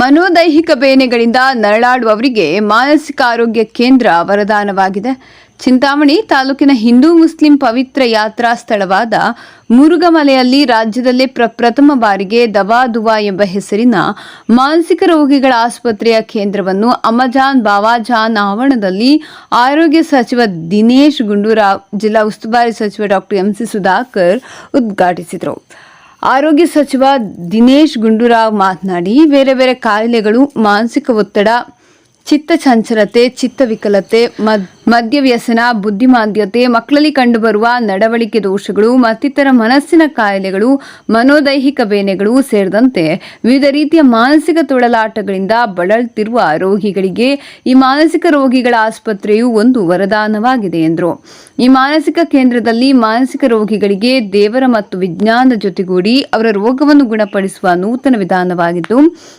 ಮನೋದೈಹಿಕ ಬೇನೆಗಳಿಂದ ನರಳಾಡುವವರಿಗೆ ಮಾನಸಿಕ ಆರೋಗ್ಯ ಕೇಂದ್ರ ವರದಾನವಾಗಿದೆ. ಚಿಂತಾಮಣಿ ತಾಲೂಕಿನ ಹಿಂದೂ ಮುಸ್ಲಿಂ ಪವಿತ್ರ ಯಾತ್ರಾ ಸ್ಥಳವಾದ ಮುರುಗಮಲೆಯಲ್ಲಿ ರಾಜ್ಯದಲ್ಲೇ ಪ್ರಪ್ರಥಮ ಬಾರಿಗೆ ದವಾ ದುವಾ ಎಂಬ ಹೆಸರಿನ ಮಾನಸಿಕ ರೋಗಿಗಳ ಆಸ್ಪತ್ರೆಯ ಕೇಂದ್ರವನ್ನು ಅಮಜಾನ್ ಬಾವಾಜಾನ್ ಆವರಣದಲ್ಲಿ ಆರೋಗ್ಯ ಸಚಿವ ದಿನೇಶ್ ಗುಂಡೂರಾವ್, ಜಿಲ್ಲಾ ಉಸ್ತುವಾರಿ ಸಚಿವ ಡಾಕ್ಟರ್ ಎಂಸಿ ಸುಧಾಕರ್ ಉದ್ಘಾಟಿಸಿದರು. ಆರೋಗ್ಯ ಸಚಿವ ದಿನೇಶ್ ಗುಂಡೂರಾವ್ ಮಾತನಾಡಿ ಬೇರೆ ಬೇರೆ ಕಾಯಿಲೆಗಳು ಮಾನಸಿಕ ಒತ್ತಡ ಚಿತ್ತ ಚಂಚಲತೆ ಚಿತ್ತವಿಕಲತೆ, ಮದ್, ಮದ್ಯವ್ಯಸನ, ಬುದ್ಧಿಮಾಂದ್ಯತೆ, ಮಕ್ಕಳಲ್ಲಿ ಕಂಡುಬರುವ ನಡವಳಿಕೆ ದೋಷಗಳು ಮತ್ತಿತರ ಮನಸ್ಸಿನ ಕಾಯಿಲೆಗಳು, ಮನೋದೈಹಿಕ ಬೇನೆಗಳು ಸೇರಿದಂತೆ ವಿವಿಧ ರೀತಿಯ ಮಾನಸಿಕ ತೊಳಲಾಟಗಳಿಂದ ಬಳಲ್ತಿರುವ ರೋಗಿಗಳಿಗೆ ಈ ಮಾನಸಿಕ ರೋಗಿಗಳ ಆಸ್ಪತ್ರೆಯು ಒಂದು ವರದಾನವಾಗಿದೆ ಎಂದರು. ಈ ಮಾನಸಿಕ ಕೇಂದ್ರದಲ್ಲಿ ಮಾನಸಿಕ ರೋಗಿಗಳಿಗೆ ದೇವರ ಮತ್ತು ವಿಜ್ಞಾನದ ಜೊತೆಗೂಡಿ ಅವರ ರೋಗವನ್ನು ಗುಣಪಡಿಸುವ ನೂತನ ವಿಧಾನವಾಗಿದ್ದು,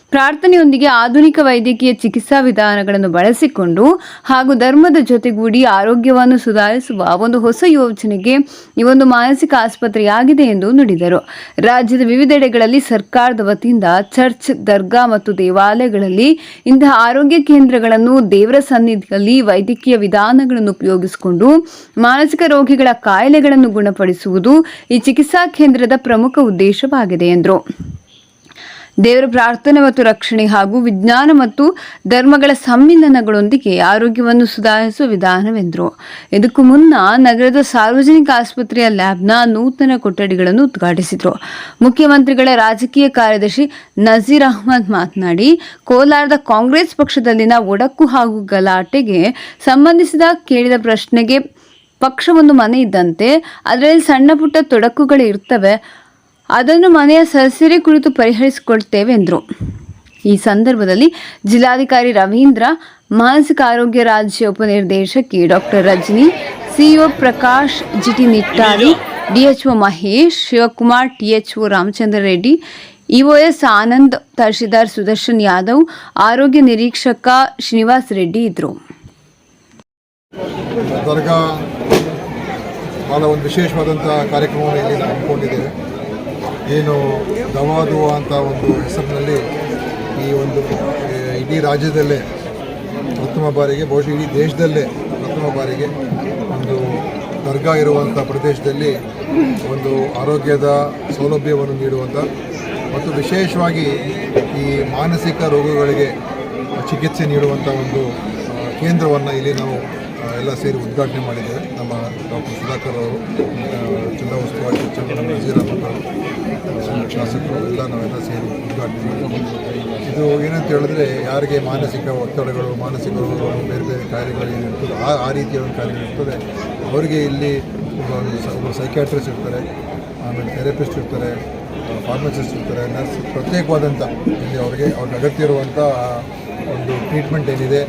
ಪ್ರಾರ್ಥನೆಯೊಂದಿಗೆ ಆಧುನಿಕ ವೈದ್ಯಕೀಯ ಚಿಕಿತ್ಸಾ ವಿಧಾನಗಳನ್ನು ಬಳಸಿಕೊಂಡು ಹಾಗೂ ಧರ್ಮದ ಜೊತೆಗೂಡಿ ಆರೋಗ್ಯವನ್ನು ಸುಧಾರಿಸುವ ಒಂದು ಹೊಸ ಯೋಜನೆಗೆ ಈ ಒಂದು ಮಾನಸಿಕ ಆಸ್ಪತ್ರೆಯಾಗಿದೆ ಎಂದು ನುಡಿದರು. ರಾಜ್ಯದ ವಿವಿಧೆಡೆಗಳಲ್ಲಿ ಸರ್ಕಾರದ ವತಿಯಿಂದ ಚರ್ಚ್, ದರ್ಗಾ ಮತ್ತು ದೇವಾಲಯಗಳಲ್ಲಿ ಇಂತಹ ಆರೋಗ್ಯ ಕೇಂದ್ರಗಳನ್ನು ದೇವರ ಸನ್ನಿಧಿಯಲ್ಲಿ ವೈದ್ಯಕೀಯ ವಿಧಾನಗಳನ್ನು ಉಪಯೋಗಿಸಿಕೊಂಡು ಮಾನಸಿಕ ರೋಗಿಗಳ ಕಾಯಿಲೆಗಳನ್ನು ಗುಣಪಡಿಸುವುದು ಈ ಚಿಕಿತ್ಸಾ ಕೇಂದ್ರದ ಪ್ರಮುಖ ಉದ್ದೇಶವಾಗಿದೆ ಎಂದರು. ದೇವರ ಪ್ರಾರ್ಥನೆ ಮತ್ತು ರಕ್ಷಣೆ ಹಾಗೂ ವಿಜ್ಞಾನ ಮತ್ತು ಧರ್ಮಗಳ ಸಮ್ಮಿಲನಗಳೊಂದಿಗೆ ಆರೋಗ್ಯವನ್ನು ಸುಧಾರಿಸುವ ವಿಧಾನವೆಂದರು. ಇದಕ್ಕೂ ಮುನ್ನ ನಗರದ ಸಾರ್ವಜನಿಕ ಆಸ್ಪತ್ರೆಯ ಲ್ಯಾಬ್ನ ನೂತನ ಕೊಠಡಿಗಳನ್ನು ಉದ್ಘಾಟಿಸಿದರು. ಮುಖ್ಯಮಂತ್ರಿಗಳ ರಾಜಕೀಯ ಕಾರ್ಯದರ್ಶಿ ನಜೀರ್ ಅಹ್ಮದ್ ಮಾತನಾಡಿ, ಕೋಲಾರದ ಕಾಂಗ್ರೆಸ್ ಪಕ್ಷದಲ್ಲಿನ ಒಡಕು ಹಾಗೂ ಗಲಾಟೆಗೆ ಸಂಬಂಧಿಸಿದ ಕೇಳಿದ ಪ್ರಶ್ನೆಗೆ ಪಕ್ಷವೊಂದು ಮನೆ ಇದ್ದಂತೆ, ಅದರಲ್ಲಿ ಸಣ್ಣ ಪುಟ್ಟ ತೊಡಕುಗಳು ಇರ್ತವೆ. ಅದನ್ನು ಮನೆಯ ಸದಸ್ಯರೇ ಕುರಿತು ಪರಿಹರಿಸಿಕೊಳ್ತೇವೆ ಎಂದರು. ಈ ಸಂದರ್ಭದಲ್ಲಿ ಜಿಲ್ಲಾಧಿಕಾರಿ ರವೀಂದ್ರ, ಮಾನಸಿಕ ಆರೋಗ್ಯ ರಾಜ್ಯ ಉಪನಿರ್ದೇಶಕಿ doctor Rajani, CEO Prakash, GT Nittari, DHO Mahesh, Shivakumar, THO Ramachandra Reddy, EOS Anand, tahsildar Sudarshan Yadav, ಆರೋಗ್ಯ ನಿರೀಕ್ಷಕ ಶ್ರೀನಿವಾಸ್ ರೆಡ್ಡಿ ಇದ್ದರು ದರ್ಗಾ ಒಂದು ವಿಶೇಷವಾದಂಥ ಕಾರ್ಯಕ್ರಮವನ್ನು ಇಲ್ಲಿ ನಾವು ಹಮ್ಮಿಕೊಂಡಿದ್ದೇವೆ. ಏನು ದವಾದು ಅಂತ ಒಂದು ಹೆಸರಿನಲ್ಲಿ ಈ ಒಂದು ಇಡೀ ರಾಜ್ಯದಲ್ಲೇ ಪ್ರಥಮ ಬಾರಿಗೆ, ಬಹುಶಃ ಇಡೀ ದೇಶದಲ್ಲೇ ಪ್ರಥಮ ಬಾರಿಗೆ ಒಂದು ದರ್ಗಾ ಇರುವಂಥ ಪ್ರದೇಶದಲ್ಲಿ ಒಂದು ಆರೋಗ್ಯದ ಸೌಲಭ್ಯವನ್ನು ನೀಡುವಂಥ ಮತ್ತು ವಿಶೇಷವಾಗಿ ಈ ಮಾನಸಿಕ ರೋಗಗಳಿಗೆ ಚಿಕಿತ್ಸೆ ನೀಡುವಂಥ ಒಂದು ಕೇಂದ್ರವನ್ನು ಇಲ್ಲಿ ನಾವು ಎಲ್ಲ ಸೇರಿ ಉದ್ಘಾಟನೆ ಮಾಡಿದ್ದೇವೆ. ನಮ್ಮ ಡಾಕ್ಟರ್ ಸುಧಾಕರ್ ಅವರು ಜಿಲ್ಲಾ ಉಸ್ತುವಾರಿ ಸಚಿವರು ನಮ್ಮ ಶಾಸಕರು ಎಲ್ಲ ನಾವೆಲ್ಲ ಸೇರಿ ಉದ್ಘಾಟನೆ ಮಾಡಿದ್ದೇವೆ ಇದು ಏನಂತ ಹೇಳಿದ್ರೆ ಯಾರಿಗೆ ಮಾನಸಿಕ ಒತ್ತಡಗಳು, ಮಾನಸಿಕ ಬೇರೆ ಬೇರೆ ಕಾಯಿಲೆಗಳು ಏನಿರ್ತದೆ ಆ ಆ ರೀತಿಯ ಒಂದು ಕಾಯಿಲೆ ಇರ್ತದೆ. ಅವರಿಗೆ ಇಲ್ಲಿ ಒಬ್ಬ ಸೈಕ್ಯಾಟ್ರಿಸ್ಟ್ ಇರ್ತಾರೆ, ಆಮೇಲೆ ಥೆರಪಿಸ್ಟ್ ಇರ್ತಾರೆ ಫಾರ್ಮಸಿಸ್ಟ್ ಇರ್ತಾರೆ ನರ್ಸ್ ಪ್ರತ್ಯೇಕವಾದಂಥ ಇಲ್ಲಿ ಅವರಿಗೆ ಅವ್ರಿಗೆ ಅಗತ್ಯ ಇರುವಂಥ ಒಂದು ಟ್ರೀಟ್ಮೆಂಟ್ ಏನಿದೆ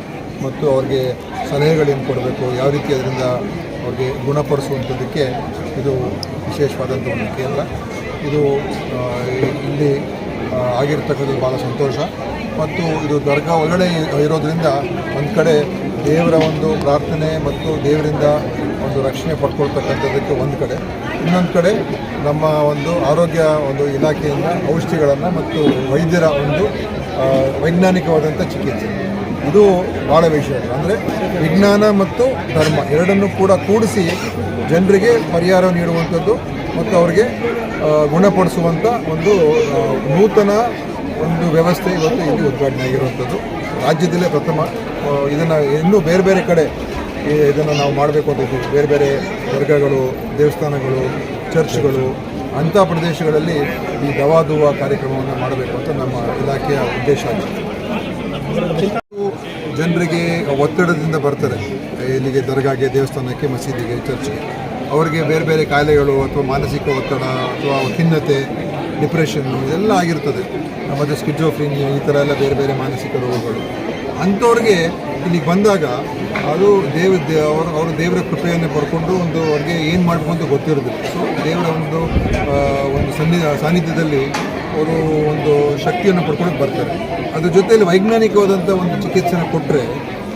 ಮತ್ತು ಅವ್ರಿಗೆ ಸಲಹೆಗಳೇನು ಕೊಡಬೇಕು, ಯಾವ ರೀತಿ ಅದರಿಂದ ಅವ್ರಿಗೆ ಗುಣಪಡಿಸುವಂಥದ್ದಕ್ಕೆ ಇದು ವಿಶೇಷವಾದಂಥ ಒಂದು ಕೇಂದ್ರ. ಇದು ಇಲ್ಲಿ ಆಗಿರ್ತಕ್ಕಂಥದ್ದು ಭಾಳ ಸಂತೋಷ. ಮತ್ತು ಇದು ದರ್ಗಾ ಒಳಗಡೆ ಇರೋದರಿಂದ ಒಂದು ಕಡೆ ದೇವರ ಒಂದು ಪ್ರಾರ್ಥನೆ ಮತ್ತು ದೇವರಿಂದ ಒಂದು ರಕ್ಷಣೆ ಪಡ್ಕೊಳ್ತಕ್ಕಂಥದ್ದಕ್ಕೆ ಒಂದು ಕಡೆ. ಇನ್ನೊಂದು ಕಡೆ ನಮ್ಮ ಒಂದು ಆರೋಗ್ಯ ಒಂದು ಇಲಾಖೆಯಿಂದ ಔಷಧಿಗಳನ್ನು ಮತ್ತು ವೈದ್ಯರ ಒಂದು ವೈಜ್ಞಾನಿಕವಾದಂಥ ಚಿಕಿತ್ಸೆ. ಇದು ಭಾಳ ವಿಷಯ ಅಂದರೆ ವಿಜ್ಞಾನ ಮತ್ತು ಧರ್ಮ ಎರಡನ್ನೂ ಕೂಡ ಕೂಡಿಸಿ ಜನರಿಗೆ ಪರಿಹಾರ ನೀಡುವಂಥದ್ದು ಮತ್ತು ಅವರಿಗೆ ಗುಣಪಡಿಸುವಂಥ ಒಂದು ನೂತನ ಒಂದು ವ್ಯವಸ್ಥೆ ಇವತ್ತು ಇಲ್ಲಿ ಉದ್ಘಾಟನೆ ಆಗಿರುವಂಥದ್ದು. ರಾಜ್ಯದಲ್ಲೇ ಪ್ರಥಮ ಇದನ್ನು ಇನ್ನೂ ಬೇರೆ ಬೇರೆ ಕಡೆ ಇದನ್ನು ನಾವು ಮಾಡಬೇಕು ಅಂತ ಬೇರೆ ಬೇರೆ ವರ್ಗಗಳು, ದೇವಸ್ಥಾನಗಳು, ಚರ್ಚ್ಗಳು, ಅಂಥ ಪ್ರದೇಶಗಳಲ್ಲಿ ಈ ದವಾದುವ ಕಾರ್ಯಕ್ರಮವನ್ನು ಮಾಡಬೇಕು ಅಂತ ನಮ್ಮ ಇಲಾಖೆಯ ಉದ್ದೇಶ ಆಗಿದೆ. ಜನರಿಗೆ ಒತ್ತಡದಿಂದ ಬರ್ತಾರೆ ಇಲ್ಲಿಗೆ ದರ್ಗಾಗೆ, ದೇವಸ್ಥಾನಕ್ಕೆ, ಮಸೀದಿಗೆ, ಚರ್ಚ್ಗೆ. ಅವರಿಗೆ ಬೇರೆ ಬೇರೆ ಕಾಯಿಲೆಗಳು ಅಥವಾ ಮಾನಸಿಕ ಒತ್ತಡ ಅಥವಾ ಖಿನ್ನತೆ ಡಿಪ್ರೆಷನ್ನು ಇದೆಲ್ಲ ಆಗಿರ್ತದೆ. ಮತ್ತು ಸ್ಕಿಜೋಫ್ರಿನಿಯಾ ಈ ಥರ ಎಲ್ಲ ಬೇರೆ ಬೇರೆ ಮಾನಸಿಕ ರೋಗಗಳು. ಅಂಥವ್ರಿಗೆ ಇಲ್ಲಿಗೆ ಬಂದಾಗ ಅದು ದೇವ ಅವರು ಅವರು ದೇವರ ಕೃಪೆಯನ್ನು ಪಡ್ಕೊಂಡು ಒಂದು ಅವ್ರಿಗೆ ಏನು ಮಾಡಬೇಕು ಅಂತ ಗೊತ್ತಿರೋದಿಲ್ಲ. ಸೊ ದೇವರ ಒಂದು ಒಂದು ಸನ್ನಿ ಸಾನ್ನಿಧ್ಯದಲ್ಲಿ ಅವರು ಒಂದು ಶಕ್ತಿಯನ್ನು ಪಡ್ಕೊಳಕ್ಕೆ ಬರ್ತಾರೆ. ಅದ್ರ ಜೊತೆಯಲ್ಲಿ ವೈಜ್ಞಾನಿಕವಾದಂಥ ಒಂದು ಚಿಕಿತ್ಸೆನ ಕೊಟ್ಟರೆ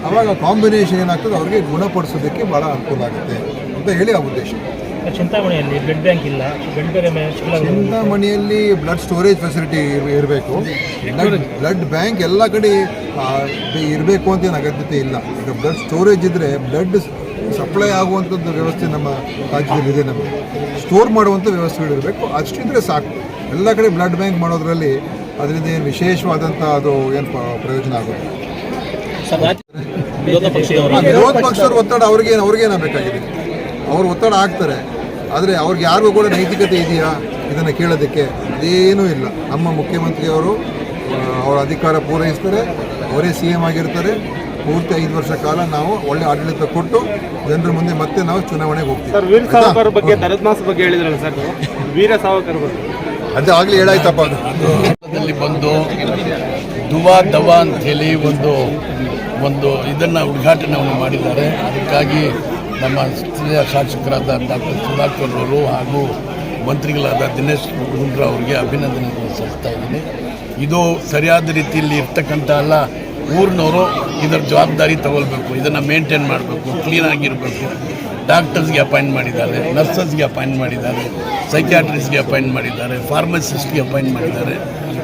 ಆವಾಗ ಕಾಂಬಿನೇಷನ್ ಏನಾಗ್ತದೆ ಅವ್ರಿಗೆ ಗುಣಪಡಿಸೋದಕ್ಕೆ ಭಾಳ ಅನುಕೂಲ ಆಗುತ್ತೆ ಅಂತ ಹೇಳಿ ಆ ಉದ್ದೇಶ. ಚಿಂತಾಮಣಿಯಲ್ಲಿ ಬ್ಲಡ್ ಬ್ಯಾಂಕ್ ಇಲ್ಲ ಚಿಂತಾಮಣಿಯಲ್ಲಿ ಬ್ಲಡ್ ಸ್ಟೋರೇಜ್ ಫೆಸಿಲಿಟಿ ಇರಬೇಕು. ಬ್ಲಡ್ ಬ್ಯಾಂಕ್ ಎಲ್ಲ ಕಡೆ ಇರಬೇಕು ಅಂತ ಏನು ಅಗತ್ಯತೆ ಇಲ್ಲ. ಈಗ ಬ್ಲಡ್ ಸ್ಟೋರೇಜ್ ಇದ್ದರೆ ಬ್ಲಡ್ ಸಪ್ಲೈ ಆಗುವಂಥದ್ದು ವ್ಯವಸ್ಥೆ ನಮ್ಮ ರಾಜ್ಯದಲ್ಲಿದೆ ನಮಗೆ. ಸ್ಟೋರ್ ಮಾಡುವಂಥ ವ್ಯವಸ್ಥೆಗಳಿರಬೇಕು. ಅಷ್ಟಿದ್ರೆ ಸಾಕು. ಎಲ್ಲ ಕಡೆ ಬ್ಲಡ್ ಬ್ಯಾಂಕ್ ಮಾಡೋದ್ರಲ್ಲಿ ಅದರಿಂದ ಏನು ವಿಶೇಷವಾದಂಥ ಅದು ಏನು ಪ್ರಯೋಜನ ಆಗುತ್ತೆ ವಿರೋಧ ಪಕ್ಷದವರು. ಒತ್ತಡ ಅವ್ರಿಗೆ ಅವ್ರಿಗೇನಾಗಬೇಕಾಗಿದೆ ಅವ್ರು ಒತ್ತಡ ಹಾಕ್ತಾರೆ. ಆದರೆ ಅವ್ರಿಗೆ ಯಾರಿಗೂ ಕೂಡ ನೈತಿಕತೆ ಇದೆಯಾ? ಇದನ್ನು ಕೇಳೋದಕ್ಕೆ ಅದೇನೂ ಇಲ್ಲ. ನಮ್ಮ ಮುಖ್ಯಮಂತ್ರಿಯವರು ಅವರ ಅಧಿಕಾರ ಪೂರೈಸ್ತಾರೆ. ಅವರೇ ಸಿ ಎಂ ಆಗಿರ್ತಾರೆ. ಪೂರ್ತಿ ಐದು ವರ್ಷ ಕಾಲ ನಾವು ಒಳ್ಳೆ ಆಡಳಿತ ಕೊಟ್ಟು ಜನರ ಮುಂದೆ ಮತ್ತೆ ನಾವು ಚುನಾವಣೆಗೆ ಹೋಗ್ತೀವಿ. ಸರ್ ವೀರ? ಸಾವರ್ಕರ್ ಬಗ್ಗೆ ಬಗ್ಗೆ ಹೇಳಿದ್ರಲ್ಲ ಸರ್ ವೀರ ಸಾವರ್ಕರ್ ಬಗ್ಗೆ. ಅದೇ ಆಗಲಿ ಹೇಳಾಯ್ತಪ್ಪ ಅದು. ಬಂದು ದುವಾ ದವಾ ಹೇಳಿ ಒಂದು ಒಂದು ಇದನ್ನು ಉದ್ಘಾಟನೆಯನ್ನು ಮಾಡಿದ್ದಾರೆ. ಅದಕ್ಕಾಗಿ ನಮ್ಮ ಸ್ಥಳೀಯ ಶಾಸಕರಾದ ಡಾಕ್ಟರ್ ಸುಧಾಕರ್ ಅವರು ಹಾಗೂ ಮಂತ್ರಿಗಳಾದ ದಿನೇಶ್ ಗುಂಡ್ರ ಅವರಿಗೆ ಅಭಿನಂದನೆಗಳನ್ನು ಸಲ್ಲಿಸ್ತಾ ಇದ್ದೀನಿ. ಇದು ಸರಿಯಾದ ರೀತಿಯಲ್ಲಿ ಇರ್ತಕ್ಕಂಥ ಎಲ್ಲ ಊರಿನವರು ಇದರ ಜವಾಬ್ದಾರಿ ತಗೊಳ್ಬೇಕು, ಇದನ್ನು ಮೇಂಟೈನ್ ಮಾಡಬೇಕು ಕ್ಲೀನಾಗಿರಬೇಕು ಡಾಕ್ಟರ್ಸ್ಗೆ ಅಪಾಯಿಂಟ್ ಮಾಡಿದ್ದಾರೆ ನರ್ಸಸ್ಗೆ ಅಪಾಯಿಂಟ್ ಮಾಡಿದ್ದಾರೆ ಸೈಕ್ಯಾಟ್ರಿಸ್ಟ್ಗೆ ಅಪಾಯಿಂಟ್ ಮಾಡಿದ್ದಾರೆ ಫಾರ್ಮಸಿಸ್ಟ್ಗೆ ಅಪಾಯಿಂಟ್ ಮಾಡಿದ್ದಾರೆ.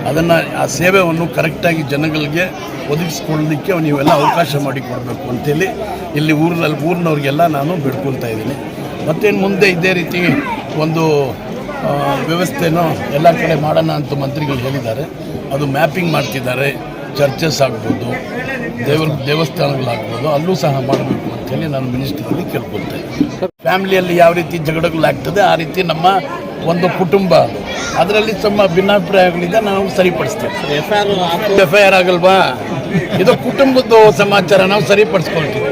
ಅದನ್ನು ಆ ಸೇವೆಯನ್ನು ಕರೆಕ್ಟಾಗಿ ಜನಗಳಿಗೆ ಒದಗಿಸ್ಕೊಳ್ಳೋದಕ್ಕೆ ನೀವೆಲ್ಲ ಅವಕಾಶ ಮಾಡಿಕೊಡ್ಬೇಕು ಅಂತೇಳಿ ಇಲ್ಲಿ ಊರಲ್ಲಿ ಊರಿನವ್ರಿಗೆಲ್ಲ ನಾನು ಬಿಡ್ಕೊಳ್ತಾ ಇದ್ದೀನಿ. ಮತ್ತೇನು ಮುಂದೆ ಇದೇ ರೀತಿ ಒಂದು ವ್ಯವಸ್ಥೆನೋ ವ್ಯವಸ್ಥೆನೂ ಎಲ್ಲ ಕಡೆ ಮಾಡೋಣ ಅಂತ ಮಂತ್ರಿಗಳು ಹೇಳಿದ್ದಾರೆ. ಅದು ಮ್ಯಾಪಿಂಗ್ ಮಾಡ್ತಿದ್ದಾರೆ. ಚರ್ಚಸ್ ಆಗ್ಬೋದು ದೇವ್ರ ದೇವಸ್ಥಾನಗಳಾಗ್ಬೋದು ಅಲ್ಲೂ ಸಹ ಮಾಡಬೇಕು ಅಂತೇಳಿ ನಾನು ಮಿನಿಸ್ಟ್ರಲ್ಲಿ ಕೇಳ್ಕೊಳ್ತೇನೆ ಫ್ಯಾಮಿಲಿಯಲ್ಲಿ ಯಾವ ರೀತಿ ಜಗಳಗಳಾಗ್ತದೆ ಆ ರೀತಿ ನಮ್ಮ ಒಂದು ಕುಟುಂಬ ಅದು. ಅದರಲ್ಲಿ ತಮ್ಮ ಭಿನ್ನಾಭಿಪ್ರಾಯಗಳಿದೆ ನಾವು ಸರಿಪಡಿಸ್ತೇವೆ. ಎಫ್ ಐ ಆರ್ ಆಗಲ್ವಾ? ಇದು ಕುಟುಂಬದ ಸಮಾಚಾರ ನಾವು ಸರಿಪಡಿಸ್ಕೊಳ್ತೀವಿ.